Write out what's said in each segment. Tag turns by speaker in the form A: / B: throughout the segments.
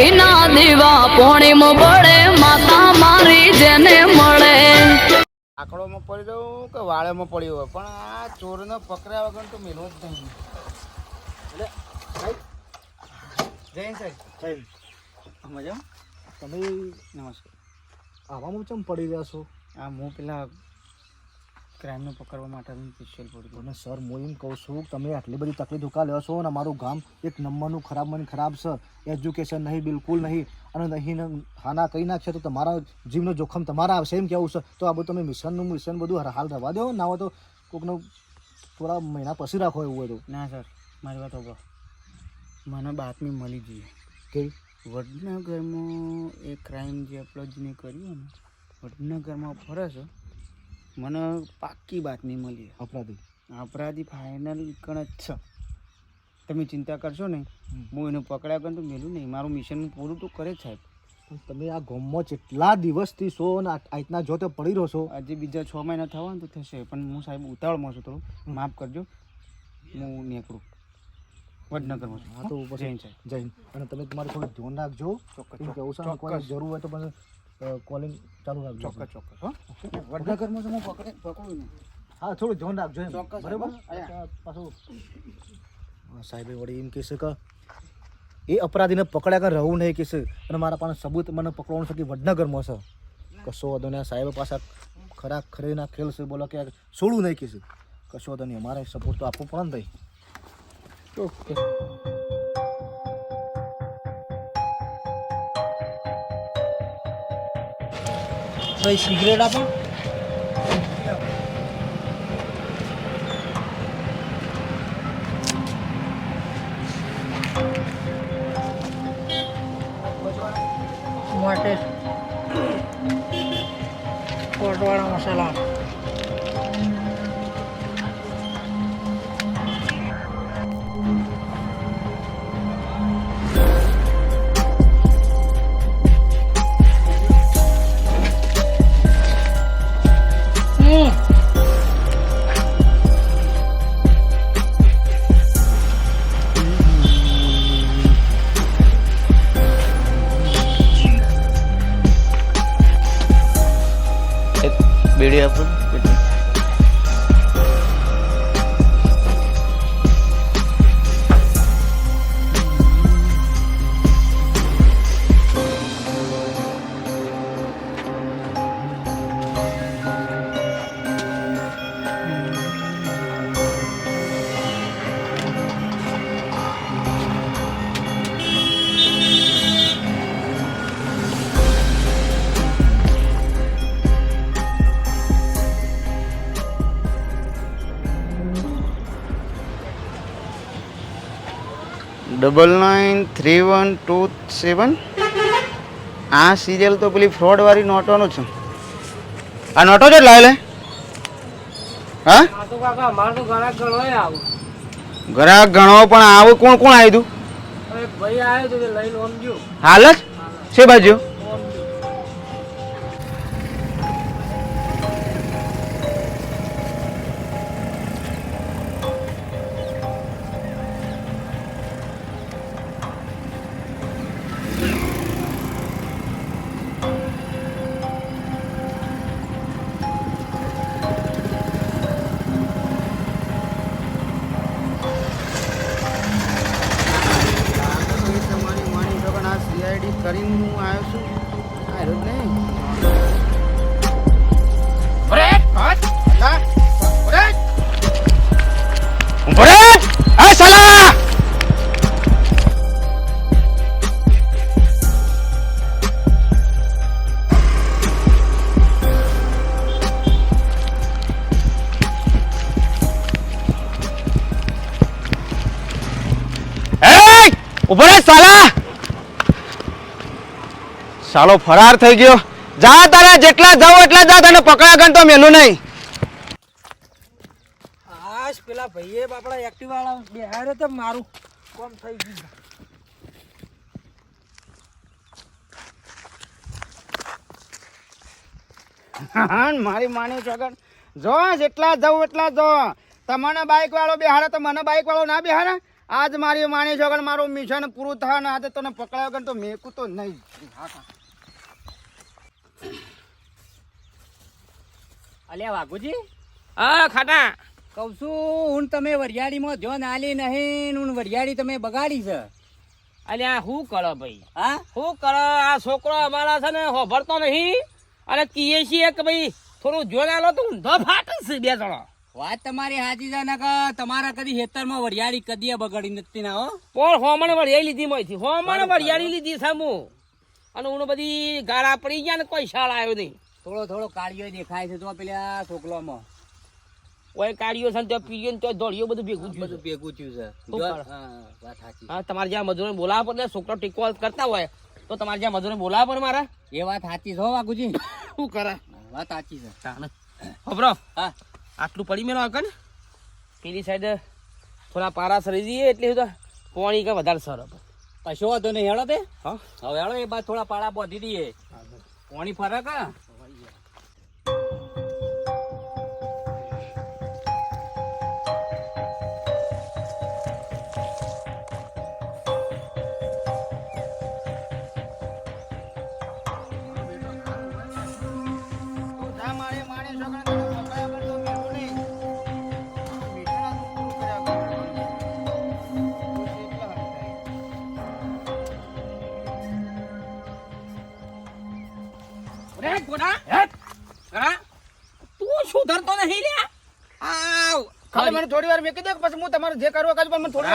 A: ઘીના દીવા પોણીમ પડે માતા મારી જેને મળે.
B: આંકડોમાં પડી દઉં કે વાળેમાં પડ્યું હોય? પણ આ ચોરને પકડ્યા વગર તો મેળવો જ નહીં. એટલે જૈન સાહેબ. મજા
C: તમે
B: નમસ્કાર.
C: આવામાં ચમ પડી રહ્યા છો?
B: આ હું પેલા ક્રાઇમને પકડવા માટે સ્પેશિયલ પડ્યું
C: અને સર હું એમ કહું છું તમે આટલી બધી તકલીફ ઉકા લ્યો છો અને અમારું ગામ એક નંબરનું ખરાબ મને ખરાબ છે. એજ્યુકેશન નહીં બિલકુલ નહીં. અને નહીં ને હાના કહી નાખશે તો તમારા જીવનો જોખમ તમારા આવશે એમ કહેવું છે. તો આ બધું તમે મિશનનું મિશન બધું હાલ રવા દો. ના હોય તો કોકનું થોડા મહિના પછી રાખો એવું હોય તો.
B: ના સર. મારી વાત સાંભળો મને બાતમી મળી જઈએ
C: કે
B: વડનગરમાં એ ક્રાઇમ જે અપલોડને કર્યું ને વડનગરમાં ફરે છે. મને પાક્કી બાતમી મળી.
C: અપરાધી.
B: અપરાધી ફાઇનલ કણ જ છે. તમે ચિંતા કરશો નહીં. હું એને પકડ્યા કરું તો મેલું નહીં. મારું મિશન પૂરું તો કરે જ સાહેબ.
C: તમે આ ગોમમાં જેટલા દિવસથી છો અને આ રીતના જો તે પડી રહ્યો છો.
B: આજે બીજા છ મહિના થવા ને તો થશે. પણ હું સાહેબ ઉતાવળમાં છું થોડું માફ કરજો. હું નીકળું. વડનગરમાં છું.
C: હા તો પછી
B: જૈન
C: જૈન અને તમે તમારું થોડું ધ્યાન રાખજો. છે
B: ચોક્કસ.
C: જરૂર હોય તો મને કોલિંગ ચાલુ રાખજો
B: ચોક્કસ ચોક્કસ હો. વડનગરમાં તો હું પકડે પકડું ને
C: હા થોડું ધ્યાન રાખજો એમ.
B: ચોક્કસ,
C: બરાબર? પાછું. હા, સાહેબે વળી એમ કહેશે કે એ અપરાધીને પકડ્યા કર રહું નહીં કહેશે અને મારા પાસે સબૂત મને પકડવાનું છે કે વડનગરમાં છે. કશો વાંધો ને આ સાહેબ પાછા ખરા ખરીના ખેલ છે બોલો કે છોડું નહીં કહેશે કશો વાંધો નહીં અમારે સપોર્ટ તો આપવો પડે ને ભાઈ.
B: ઓકે
C: ભાઈ સિગરેટ આપો
D: માટે કોટવાળા મસાલા
B: double nine three one two seven આ સિરિયલ તો પેલી ફ્રોડવાળી નોટોનો છે. આ નોટો છે લાવે લે હા?
D: ઘણા
B: ગ્રાહક ગણો પણ આવું કોણ કોણ આવ્યું હાલ જ? છે બાજુ કરીને હું આવ્યો છું. આવ્યો જ નહીં. ઉભરે આ સાલા ફરાર થઈ ગયો. જા તારે જેટલા જાવ એટલા જા તને પકડા ગણ તો મેલું નહીં.
D: આશ પેલા ભાઈએ બાપડા એક્ટિવ વાળા બેહારે તો મારું કોમ થઈ ગયું.
B: હા, મારી માની છોકર જો જેટલા જાવ એટલા જો. તમને બાઈક વાળો બેહારે તો મને બાઈક વાળો ના બેહારે આજ મારી માની છોકરા મારું મિશન પૂરું થાય ને આજે તને પકડાયો વગર તો મેકું તો નહીં. હા, હા.
E: અલ્યા વાઘુજી
F: હા ખાટા.
E: કહું છું હું તમે વરિયાળીમાં જોન આલી નહીં હું વરિયાળી તમે બગાડી છે.
F: અલ્યા શું કરો ભાઈ?
E: હા?
F: શું કરો આ છોકરો અમારા છે ને હોભરતો નહીં. અને કીએ છીએ કે ભાઈ થોડું જોઈને આલો તો ઊંધો ફાટે છે બે જણો.
E: વાત તમારી હાજી છે ને કે તમારા કદી ખેતરમાં વરિયાળી કદી બગાડી નથી ના હો.
F: પણ હોમણ વરિયાળી લીધી માંથી હોમણ વરિયાળી લીધી હું અને હું બધી ગાળા પડી ગયા ને કોઈ શાળ આવ્યો નહીં.
E: થોડો થોડો કાળિયો દેખાય છે તો પેલા છોકલામાં
F: કોઈ કાઢ્યો છે ત્યાં પીયો ને ત્યાં દોડ્યો બધું ભેગું થયું
E: બધું ભેગું થયું છે? હા,
F: તમારે જ્યાં મજૂરોને બોલાવવા પડે છોકરો ટીકો કરતા હોય તો તમારે જ્યાં મજૂરોને બોલાવવા પડે મારા.
E: એ વાત સાચી છે વાઘુજી.
F: શું કરે?
E: વાત સાચી છે.
F: ખબરો
E: હા.
F: આટલું પડી મેળો આગળ. પેલી સાઈડ થોડા પારા સરી જઈએ એટલે પાણી કે વધારે સર
E: કશો વાંધો નહીં હેડો તે.
F: હા.
E: હવે હેડો એ બાદ થોડા પાળા બોધી દઈએ પાણી ફરક હા?
B: મારી છોકરા થોડી વાર મેકી દે કે પછી હું તમારે જે કરવા કાજ પણ મને થોડી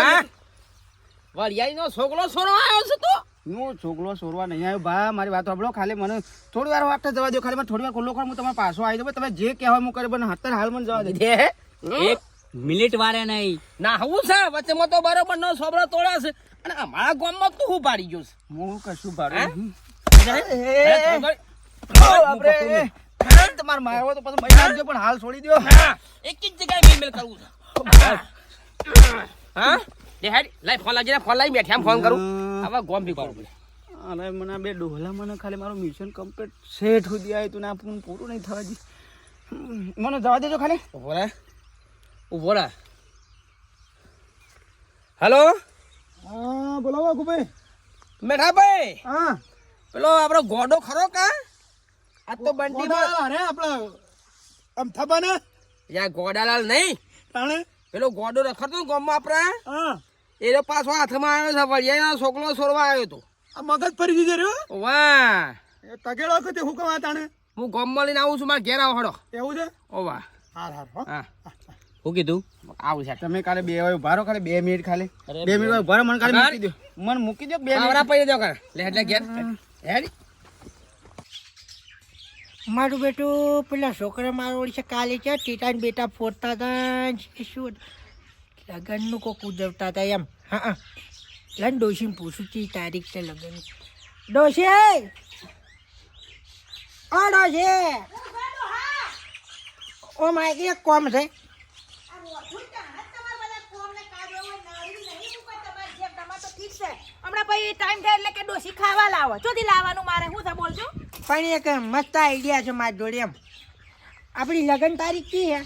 B: વાર
F: વળિયાઈ નો છોકરો સોરો આવ્યો છે તો?
B: હું છોકરો સોરવા નહીં આવ્યો ભા મારી વાત સાંભળો. ખાલી મને થોડી વાર વાગતા જવા દો ખાલી મને થોડી વાર ખુલ્લો ખોલ હું તમારે પાછો આવી દઉં તમે જે કહેવાય હું કરી પણ અત્યારે હાલ મને જવા દે.
E: એક મિનિટ વારે નહીં.
F: ના હું છે? વચ્ચેમાં તો બરોબર નો છોકરો તોડ્યા છે. અને અમારા ગામમાં તું હું પાડી ગયો છે?
B: હું કશું એ, તમારે મારવો તો પછી મહિલા પણ હાલ છોડી દો
F: એક જ જગ્યાએ મિલ મિલ કરવું છે. હા? દે હેડ લાઈ ફોન લાગી ફોન લાવી ફોન કરું. હવે ગોમ ભી કરું
B: અરે મને બે ડોહલા મને ખાલી મારું મિશન કમ્પ્લીટ સેટ સુધી આવ્યું તું ને પૂરું પૂરું નહીં થવા દી. મને જવા દેજો ખાલી.
F: ઊભો રે. ઊભો રે. હેલો?
B: હા બોલો ગુભાઈ
F: મેઠા ભાઈ
B: હા.
F: પેલો આપણો ગોડો ખરો કા? આ તો બંટી
B: અરે આપણા આમ થબાને.
F: યા ગોડાલાલ નહીં.
B: તાણે?
F: પેલો ગોડો રખડતો ને ગામમાં આપણે?
B: હા.
F: એનો પાછો હાથમાં આવ્યો છે વળિયાનો છોકરો સોરવા આવ્યો તો
B: આ મગજ ફરી દીધે રહ્યો?
F: વાહ.
B: એ તગેડો વખતે હું કવા તાણે?
F: હું ગામમાં લઈને આવું છું મારા ઘેર આવો હડો.
B: એવું છે?
F: ઓ વાહ.
B: હાર હાર હા.
E: શું કીધું?
F: આવું છે.
B: તમે કાલે બે વાર ભારો ખાલી બે મિનિટ ખાલી. બે મિનિટ ઊભા મને
F: અગાર.
B: મૂકી દો મને મૂકી દો બે મિનિટ?
F: પડી દો કર લે લે ઘેર. હેડ.
D: મારું બેટું પેલા છોકરા મારો ઓળશે કાલે છે, ટીટાને બેટા ફોડતા હતા શું લગ્નનું કોક ઉજવતા હતા એમ. હા હા. લન ડોશીને પૂછું તી તારીખ છે લગ્ન ડોશી! ઓ ડોશી! ઓ મારે એક કોમ છે.
G: હમણાં પછી ટાઈમ થાય એટલે કે ડોસી ખાવા લાવો. ચોથી લાવવાનું મારે. શું છે, બોલજો?
D: પણ એક મસ્ત આઈડિયા છે મારી જોડે એમ. આપણી લગ્ન તારીખ કી હે?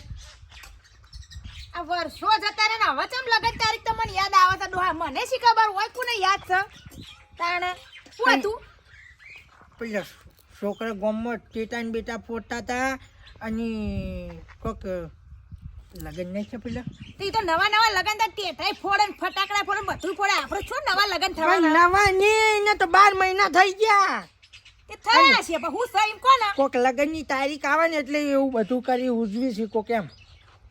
G: આ વર્ષો જતા રહે ને હવે ચમ લગન તારીખ મને યાદ આવે તો ડોહા મને શી ખબર હોય? કોને યાદ છે? તાણે શું હતું?
D: પેલા છોકરા ગામમાં ને બેટા ફોડતા હતા અને કોક લગ્ન નહીં છે પેલા?
G: તે તો નવા નવા લગન તા ટેટાઈ ફોડે ને ફટાકડા ફોડે બધું ફોડે. આપણે શું નવા લગન
D: થવા
G: થવાના?
D: નવા નહીં ને તો બાર મહિના થઈ ગયા.
G: એ થયા છે પણ હું સહી કોને
D: કોક લગ્નની તારીખ આવે ને એટલે એવું બધું કરી ઉજવી શીખો કેમ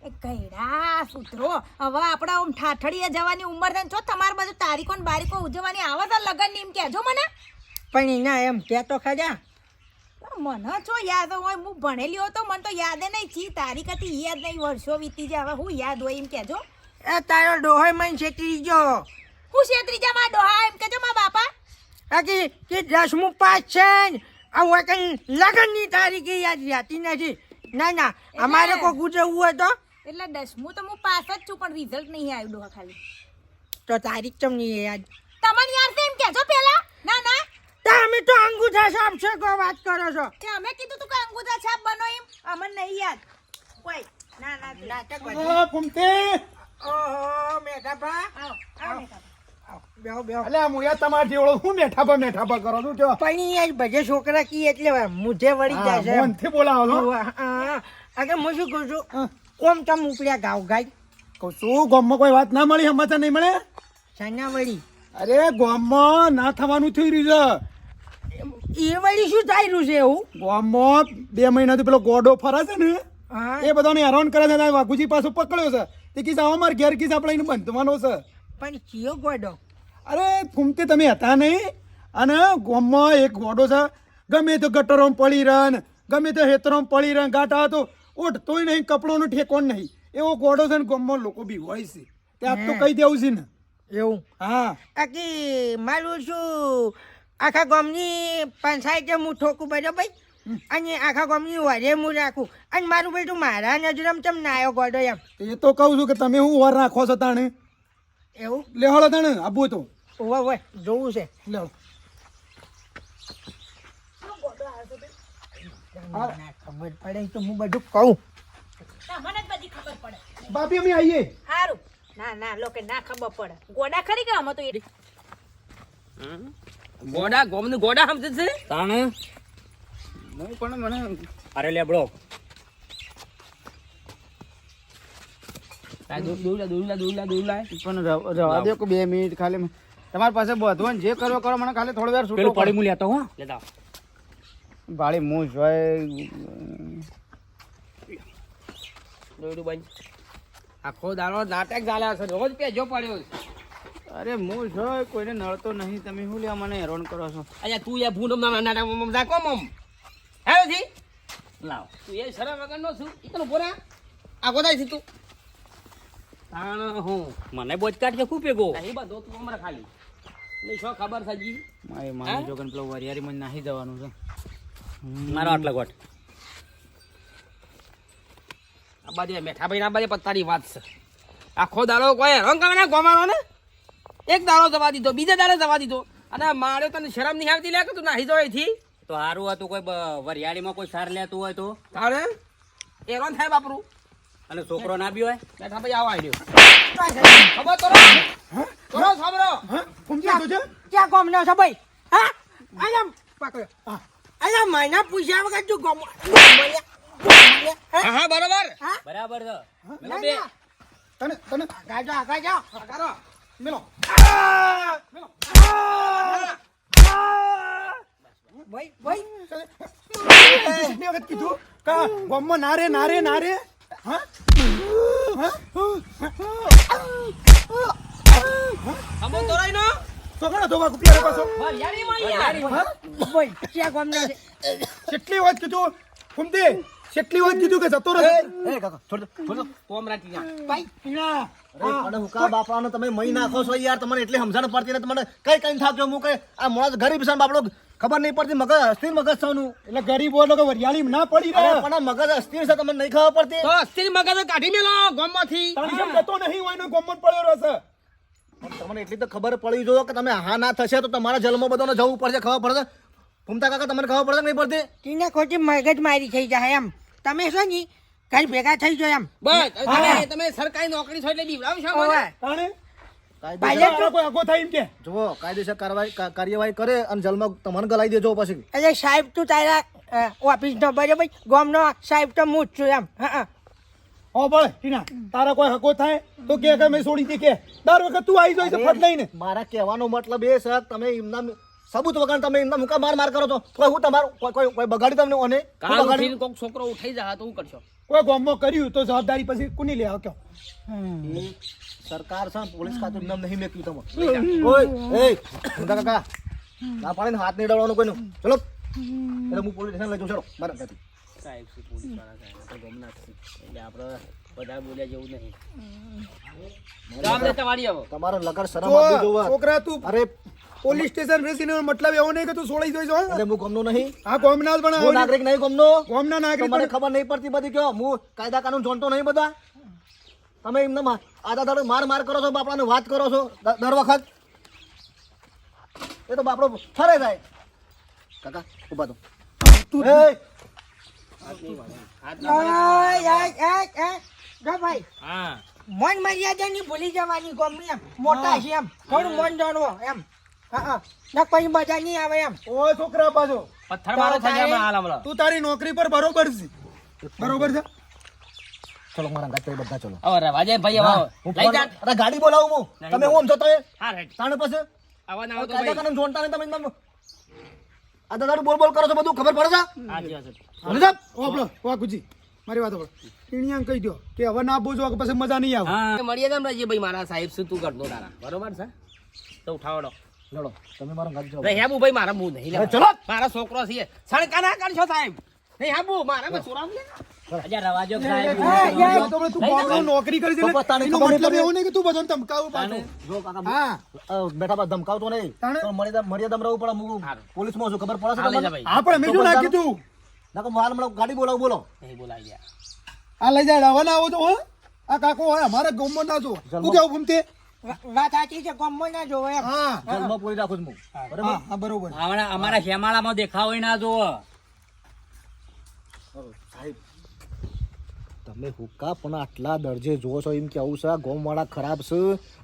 G: એ ગયડા સૂત્રો હવે આપણે આમ ઠાઠડીએ જવાની ઉંમર થાય છો જો તમારે બધું તારીખો ને બારીખો ઉજવવાની આવે તો લગનની એમ કહેજો મને.
D: પણ એના એમ કહેતો ખજા.
G: મને છો યાદ હોય હું ભણેલી હોતો મને તો યાદ નહીં. ચી તારીખ હતી યાદ નહીં વર્ષો વીતી જાય હવે હું યાદ હોય એમ કહેજો.
D: એ તારો ડોહાય મને છેતરી ગયો.
G: હું છેતરી જા મારા ડોહા એમ કહેજો મારા બાપા.
D: આ કે દસમું પાસ છે ને આ હોય કઈ લગ્નની તારીખ યાદ રહેતી નથી. ના ના અમારે કોઈ ઉજવવું હોય તો?
G: એટલે દસમું તો હું પાસ જ છું પણ રિઝલ્ટ નહીં આવ્યું ડોહા ખાલી.
D: તો તારીખ તમને યાદ?
G: તમને યાર તેમ એમ કહેજો પેલા ના ના.
D: તમે તો અંગૂઠા છાપ છે કો વાત કરો છો?
G: કે અમે કીધું તું કે અંગૂઠા છાપ બનો એમ. અમને નહીં યાદ. કોઈ. ના ના નાટક
B: કુમતે
D: ઓહો મેઠાભા
G: આવ આવો
H: તમારે જેવડો હું મેઠા પર મેઠા પર કરો? છું
D: પણ ભજે છોકરા કી એટલે મુझे વળી જાય છે એમ.
H: બોલાવો છો?
D: હા, શું કહું છું? કોમ તમ ઉપડ્યા ગાવ ગાય?
H: કહું છું ગામમાં કોઈ વાત ના મળી સમાચાર નહીં મળે?
D: સાના વળી.
H: અરે ગામમાં ના થવાનું થઈ રહ્યું
D: એ વળી શું થઈ રહ્યું છે એવું?
H: છે ગામમાં બે મહિનાથી પેલો ગોડો ફરે છે ને એ બધાને હેરાન કરે છે વાઘુજી પાછો પકડ્યો છે. તે કીધા અમારે મારે ઘેર કીધા આપણે એને બંધવાનો છે.
D: પણ કયો ગોડો?
H: અરે ફૂમતે તમે હતા નહીં? અને ગામમાં એક ગોડો છે. ગમે તો ગટરોમાં પડી રહે ને ગમે તો હેતરોમાં પડી રહે ને હતો. ઓઠ તોય નહીં કપડોનો ઠેકોન નહીં. એવો ગોડો છે ને ગામમાં લોકો બી હોય છે. તે આજ તો કહી દેવું છે ને.
D: એવું?
H: હા.
D: આકી મારું શું આખા ગામની પંચાયતે હું ઠોકું બરાબર અને આખા ગામની વરે હું રાખું. અને મારું બેટું મારા નજરમ ચમ નાયો ગોડો એમ.
H: એ તો કહું છું કે તમે હું વાર રાખો છો તાણે?
D: એવું?
H: લેવાડો તાણે આબુ તો.
D: ઓવે ઓવે જોવું છે.
H: લેવો
D: ખબર પડે તો હું બધું કહું.
G: મને બધી ખબર પડે.
H: બાપી અમે આવીએ.
G: સારું ના ના લોકો ના ખબર પડે. ગોડા ખરી કે અમે તો એ
F: ગોડા ગોમને ગોડા સમજે છે?
E: તાણે?
B: હું પણ મને
E: અરે લેબડો
F: આ દૂર દૂર લા, દૂર દૂર દૂર
B: પણ રવા દે કે બે મિનિટ ખાલી. તમારી પાસે બધું જે કરો કરો મને ખાલી થોડી વાર છૂટો
E: પડી હું લેતો હું. લેતા.
B: ભાળી હું
F: બંધ. આખો દાડો નાટક ચાલ્યા છે રોજ પેજો પડ્યો
B: અરે હું જોય કોઈને નળતો નહીં. તમે શું લ્યા મને હેરાન કરો છો?
F: અરે તું એ ભૂંડો ના નાટક કોમ મમ. આવ્યો જી. લાવ. તું એ શરમ વગર નો છું. ઈ તને બોરા આ ગોદાય છે તું. તાણ હું.
E: મને બોજ કાઢ કે ખૂબ ભેગો.
F: નહીં બધો તું અમારે ખાલી. નહીં શું ખબર છે જી?
B: મારી જોગન પેલો વરિયારી મને નાહી જવાનું છે.
E: મારો આટલો ગોટ
F: આ બાજુ મેઠા ના બાજુ પત્તાની વાત છે. આખો દાડો કોઈ હેરાન કરે ને ગોમાનો ને? એક દાડો જવા દીધો બીજા દાડે જવા દીધો. અને મારે તને શરમ નહીં આવતી લે કે તું નાહી જવાયથી
E: તો સારું હતું કોઈ વરિયાળી વરિયાળીમાં કોઈ સાર લેતું હોય તો?
F: તારે? હેરાન થાય બાપરું.
E: અને છોકરો ના બી હોય?
F: મેઠા ભાઈ આવા આવ્યો ખબર તો રો તોરો સાંભળો
H: ફૂમતી તો છે
D: ક્યાં ગામનો છે ભાઈ હા આયા પકડ્યો આયા
F: હા કરો
H: ગામમાં ના રે ના રે ના રે હા
F: ખબર નો.
H: છોકરા ધોવા કુપિયા પાછો?
F: વરિયાળીમાં યાર
D: ભાઈ ક્યાં ગામનો છે?
H: કેટલી વખત કીધું? ફૂમતી કેટલી વખત કીધું કે જતો રહે?
C: એ કાકા છોડ દો, છોડ દો.
F: કોમ રાખી જા.
H: ટીણા.
C: અરે પણ હુકા બાપાનો તમે મહી નાખો છો યાર? તમને એટલી સમજણ પડતી નથી. તમને કઈ કઈ થાકજો હું કઈ આ મોણા ગરીબ છે ને બાપડો ખબર નહીં પડતી મગજ અસ્થિર મગજ છે
H: એટલે ગરીબ હોય લોકો વરિયાળી ના પડી રહે
C: પણ મગજ અસ્થિર છે તમને નહીં ખબર પડતી?
F: તો અસ્થિર મગજ કાઢી મેલો ગોમમાંથી.
H: તારી જેમ જતો નહીં હોય ગમન પડ્યો રહેશે.
C: તમને એટલી તો ખબર પડી જો કે તમે હા ના થશે તો તમારા જન્મ બધાને જવું પડશે ખબર પડશે? ફૂમતા કાકા તમને ખબર પડશે નહીં પડતી?
D: તીને ખોટી મગજ મારી થઈ જાય એમ. તમે શું ની ઘર ભેગા થઈ જાય એમ.
F: બસ તમે તમે સરકારી નોકરી છો એટલે બીવડાવશો મને?
C: કાર્યવાહી કા- કાર્યવાહી કરે અને જલમાં તમને ગલાઈ દેજો પછી.
D: એટલે સાહેબ તું તારા ઓફિસ નો બરાબર ગામનો સાહેબ તો હું જ છું એમ. હા હો.
H: બળ ટીના તારા કોઈ હકો થાય? તો કે કે મેં છોડી દે કે. દર વખત તું આવી જાય તો ફટ લઈને
C: મારા કહેવાનો મતલબ એ છે તમે એમના સબૂત વગર તમે એમના મુકા માર માર કરો છો. કોઈ હું તમારું કોઈ કોઈ કોઈ બગાડી તમને ઓને?
F: કોક છોકરો ઉઠાઈ જા તો હું કરશો?
H: કોઈ ગામમાં કર્યું તો જવાબદારી પછી કોની લે કયો?
C: સરકાર છે પોલીસ ખાતું નામ નહીં મેક્યું તમે. ઓય એ મુંડા કાકા. ના પાડે હાથ નહીં ડળવાનો કોઈનું. ચલો. એટલે હું પોલીસ સ્ટેશન લઈ જઉં. ચલો મારા.
F: સાહેબ શું પોલીસવાળા સાહેબ ગમના છે. એટલે આપણે બધા બોલ્યા જેવું નહીં તમારી આવો.
C: તમારે લગર શરમ
H: જો
C: જોવા
H: છોકરા તું
C: અરે
H: પોલીસ સ્ટેશન બેસીને મતલબ એવો નહીં કે તું છોડાઈ જોઈશ હો
C: અરે હું ગમનો નહીં.
H: આ ગામના જ
C: હું નાગરિક નહીં ગમનો.
H: ગામના નાગરિક
C: મને ખબર નહીં પડતી બધી કયો. હું કાયદા કાનૂન જોણતો નહીં બધા. તમે એમને દાડો માર માર કરો છો બાપડાને વાત કરો છો દર વખત. એ તો બાપડો ફરે જાય. કાકા ઊભા તો.
D: જો ભાઈ.
F: હા.
D: મન મર્યાદા ની ભૂલી જવાની ગમે એમ. મોટા છે એમ. થોડું મન જાણવો એમ. હા હા. પછી મજા નહીં આવે એમ.
H: ઓ છોકરા પાછો.
F: પથ્થર મારો થઈ જાય હાલ હમણાં.
H: તું તારી નોકરી પર બરોબર છે. બરોબર છે?
C: ચલો મારા ગાડી બધા ચલો.
F: હવે રહેવા ભાઈ
C: આવો.
F: લઈ જા.
C: અરે ગાડી બોલાવું હું. તમે ઓમ જતો હે
F: હા રાઈટ
C: તાણે પછી
F: આવા ના
C: આવતો
F: ભાઈ.
C: કાનૂન જોણતા નહીં તમે તમે આ તો તારું બોલ બોલ કરો છો બધું. ખબર પડે છે?
F: હા જી
C: હા સર
H: ઓપલો વાકુજી મારી વાત ઓપડો ટીણિયાને કહી દો કે હવે ના બોજો કે પછી મજા નહીં આવે.
F: હા. મળીએ તેમ રહીએ ભાઈ મારા સાહેબ શું તું કરતો તારા? બરોબર છે? તો ઉઠાવડો.
C: લડો તમે મારા ઘર જાઓ
F: નહીં હાબુ ભાઈ મારા મું નહીં લેવા.
C: ચલો.
F: મારા છોકરો છે સણકા ના કરશો સાહેબ નહીં હાબુ મારા માં ચોરાવ લે
H: આ તો તું ગામમાં નોકરી કરી છે
C: તો
H: એટલે
C: પોતાની
H: એનો
C: ખબર નહીં
H: મતલબ
C: પડે.
H: એવું નહીં કે તું બધાને ધમકાવું પાછું
C: જો કાકા
H: હા
C: અ, બા ધમકાવતો નહીં તો મર્યાદા મર્યાદામાં રહેવું પડે હું
F: હારું.
C: પોલીસમાં છું ખબર પડે છે
F: હા
C: તમને
H: હા પણ મેં શું
C: માલ મળો ગાડી બોલાવું બોલો
F: નહીં બોલાવી દે
H: આ લઈ જાય રવાના ના આવો તો હો આ કાકો હોય અમારા ગામમાં ના જો શું કેવું ભૂમતે
D: વાત સાચી છે ગમો ના જોવો
H: હા
C: જેલમાં પોઈ રાખું છું બરાબર?
H: હા હા બરોબર.
E: અમારા શેમાળામાં દેખાવ ના જોવો.
C: સાહેબ તમે હુક્કા પણ આટલા દરજે જોવો છો એમ કેવું છે? ગોમવાળા ખરાબ છે.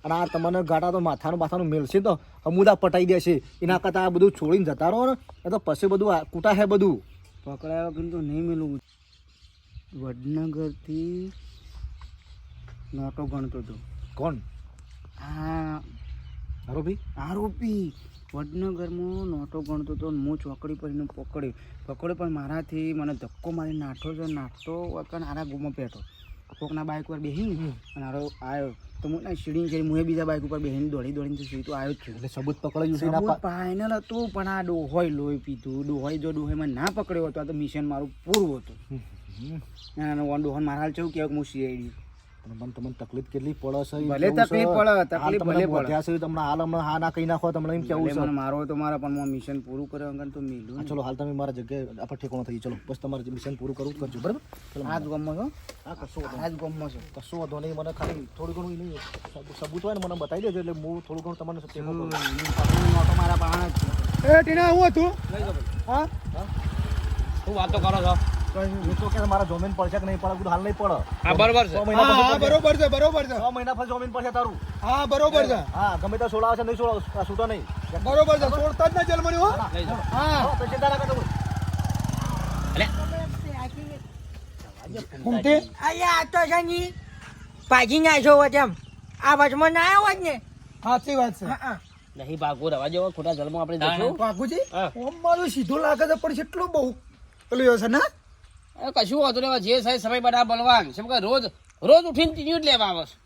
C: અને આ તમને ગાટા તો માથાનું માથાનું મેળશે તો અમુદા પટાઈ દેશે. એના કરતાં આ બધું છોડીને જતા રહો ને. એ તો પછી બધું આ કૂટા હે બધું.
B: પકડાયા વગર તો નહીં મેલું વડનગરથી નોટો ગણતો હતો.
C: કોણ?
B: આ
C: આરોપી?
B: આરોપી. વડનગરમાં નોટો ગણતો હતો હું ચોકડી પર એને પકડ્યો. પકડ્યો પણ મારાથી મને ધક્કો મારી નાઠો છે નાઠતો વખત આરા ગુમાં બેઠો કોકના બાઇક પર બેસીને અને આરો આવ્યો તો હું ના સીડીને ચડી હું બીજા બાઇક ઉપર બેસીને દોડી દોડીને તો સીધું આવ્યો જ છું.
C: એટલે સબૂત પકડાયું છે
B: સબૂત ફાઇનલ હતું પણ આ ડોહોય લોહી પીધું. ડોહોય જો ડોહોય મને ના પકડ્યો હતો આ તો મિશન મારું પૂરું હતું. અને ડોહન મારા હાલ કહેવાય કે હું સીઆઈડી
C: પણ મને તમને તકલીફ કેટલી પડે છે
B: ભલે તકલીફ પડે, તકલીફ
C: તમને
B: ભલે પડે.
C: છે તમને હાલ હમણાં હા ના કહી નાખો તમને એમ કેવું છે?
B: મને મારો તો મારા પણ હું મિશન પૂરું કર્યો અંગન તો મિલું
C: ચલો હાલ તમે મારા જગ્યાએ આપણે ઠેકાણો થઈ ચલો બસ તમારે મિશન પૂરું કરવું કરજો બરાબર? ચલો
B: આ જ ગમમાં છો?
C: હા કશો વાંધો
B: આ જ ગમમાં છો?
C: કશું કશો નહીં મને ખાલી થોડું ઘણું નહીં સબૂત- સબૂત હોય ને મને બતાવી દેજો એટલે હું થોડું ઘણું તમને ટેકો
B: મારા પાસે
H: એ ટીના હું હતું? હા?
F: શું વાતો કરો છો?
C: કે મારા જમીન પડશે કે નહીં પડે બધું હાલ નહીં પડે.
F: હા બરોબર
C: છે.
H: હા. બરોબર છે બરોબર છે.
C: છ મહિના પછી જમીન પડશે તારું.
H: હા બરોબર છે.
C: હા ગમે તો છોડાવે છે નહીં છોડાવ આ છૂટો નહીં.
H: બરોબર છે છોડતા જ ના જલમણી હો. હા
C: તો ચિંતા ના કરતો
H: ભૂમતે
D: અલ્યા આ તો છે ને ના જોવો તેમ આ વચમાં ના આવ્યો જ ને?
H: સાચી વાત છે.
D: હા.
F: નહીં ભાગો રવા જેવો ખોટા જલમાં આપણે જશું. છે.
H: ઓમ મારું સીધું લાગે છે પણ કેટલું બહુ પેલું એ છે ને?
F: કશું વાંધો ને જે સાહેબ સમય બધા બલવાન. છે કે રોજ રોજ ઉઠીને ટીણીઓ જ લેવા આવે છે.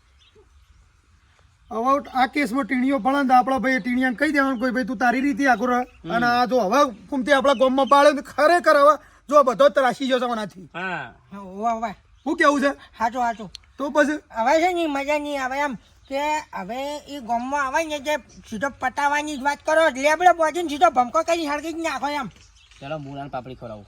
H: હવે આ કેસમાં ટીણીઓ ભણે ને આપણા ભાઈ ટીણીયાને કહી દેવાનું કોઈ ભાઈ તું તારી રીતે આગળ. અને આ જો હવે કુમતી આપણા ગામમાં પાડે ને ખરેખર હવે જો બધો ત્રાસી જશે નથી
F: હા.
D: હા, વાહ વાહ
H: શું કેવું છે?
D: સાચું સાચું
H: તો પછી?
D: હવે છે ને મજા નહીં આવે એમ કે હવે એ ગામમાં આવે ને જે સીધો પટાવવાની જ વાત કરો લેબડે બોજીને સીધો ભમકો કરી સળગી જ નાખો એમ.
F: ચાલો મુલાન પાપડી ખવડાવું.